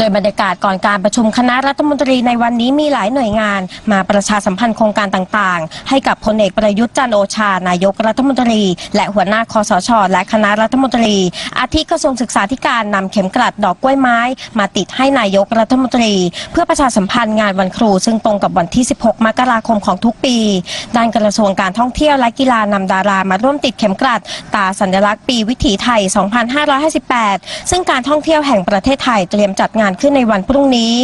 โดยบรรยากาศก่อนการประชุมคณะรัฐมนตรีในวันนี้มีหลายหน่วยงาน มาประชาสัมพันธ์โครงการต่างๆ ให้กับพลเอกประยุทธ์จันโอชานายกรัฐมนตรี และหัวหน้าคอสช และคณะรัฐมนตรี อาทิกระทรวงศึกษาธิการนำเข็มกลัดดอกกล้วยไม้ มาติดให้นายกรัฐมนตรี เพื่อประชาสัมพันธ์งานวันครู ซึ่งตรงกับวันที่ 16 มกราคมของทุกปีด้านกระทรวงการท่องเที่ยวและกีฬานำดารามาร่วมติดเข็มกลัดตาสัญลักษณ์ปีวิถีไทย 2558 ซึ่งการท่องเที่ยวแห่งประเทศไทยเตรียมจัดงานขึ้นในวันพรุ่งนี้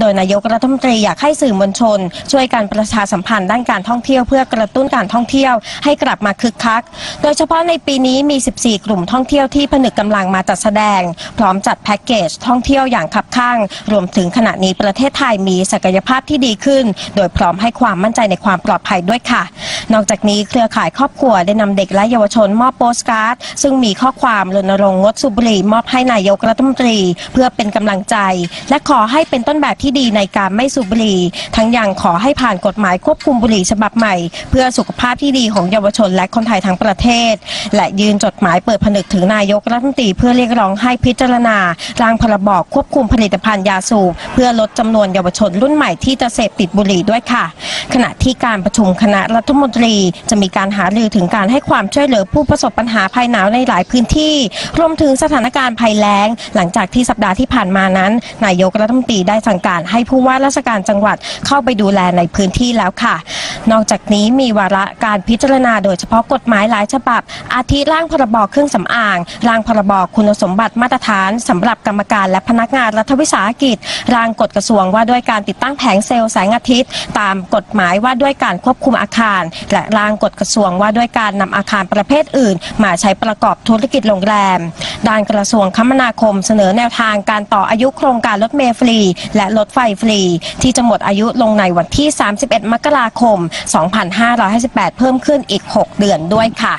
โดยนายกรัฐมนตรีอยากให้สื่อมวลชน ช่วยการประชาสัมพันธ์ด้านการท่องเที่ยวเพื่อกระตุ้นการท่องเที่ยวให้กลับมาคึกคัก โดยเฉพาะในปีนี้มี 14 กลุ่มท่องเที่ยวที่ผนึกกำลังมาจัดแสดง พร้อมจัดแพ็กเกจท่องเที่ยวอย่างคับข้าง รวมถึงขณะนี้ประเทศไทยมีศักยภาพที่ดีขึ้น โดยพร้อมให้ความมั่นใจในความปลอดภัยด้วยค่ะ นอกจากนี้เครือข่ายครอบครัวได้นำเด็กและเยาวชนมอบโปสการ์ด ซึ่งมีข้อความรณรงค์งดสูบบุหรี่มอบให้นายกรัฐมนตรี เพื่อเป็นกำลังใจ และขอให้เป็นต้นแบบที่ดีในการไม่สูบบุหรี่ ทั้งยังขอให้ผ่านกฎหมายควบคุมบุหรี่ฉบับใหม่ เพื่อสุขภาพที่ดีของเยาวชนและคนไทยทั้งประเทศ และยืนจดหมายเปิดผนึกถึงนายกรัฐมนตรีเพื่อเรียกร้องให้พิจารณาร่างพรบควบคุมผลิตภัณฑ์ยาสูบเพื่อลดจำนวนเยาวชนรุ่นใหม่ที่จะเสพติดบุหรี่ด้วยค่ะ ขณะที่การประชุมคณะรัฐมนตรี จะมีการหารือถึงการให้ความช่วยเหลือผู้ประสบปัญหาภัยหนาวในหลายพื้นที่ รวมถึงสถานการณ์ภัยแล้ง หลังจากที่สัปดาห์ที่ผ่านมานั้น นายกรัฐมนตรีได้สั่งการให้ผู้ว่าราชการจังหวัดเข้าไปดูแลในพื้นที่แล้วค่ะ นอกจากนี้มีวาระการพิจารณาโดยเฉพาะกฎหมายหลายฉบับ อาทิร่างพรบเครื่องสำอาง ร่างพรบคุณสมบัติมาตรฐานสำหรับกรรมการและพนักงานรัฐวิสาหกิจ ร่างกฎกระทรวงว่าด้วยการติดตั้งแผงเซลล์แสงอาทิตย์ ตามกฎหมายว่าด้วยการควบคุมอาคารและร่างกฎกระทรวงว่าด้วยการนำอาคารประเภทอื่น มาใช้ประกอบธุรกิจโรงแรม ด้านกระทรวงคมนาคมเสนอแนวทางการต่ออายุโครงการรถเมล์ฟรี และรถไฟฟรี ที่จะหมดอายุลงในวันที่ 31 มกราคม 2558 เพิ่มขึ้นอีก 6 เดือนด้วยค่ะ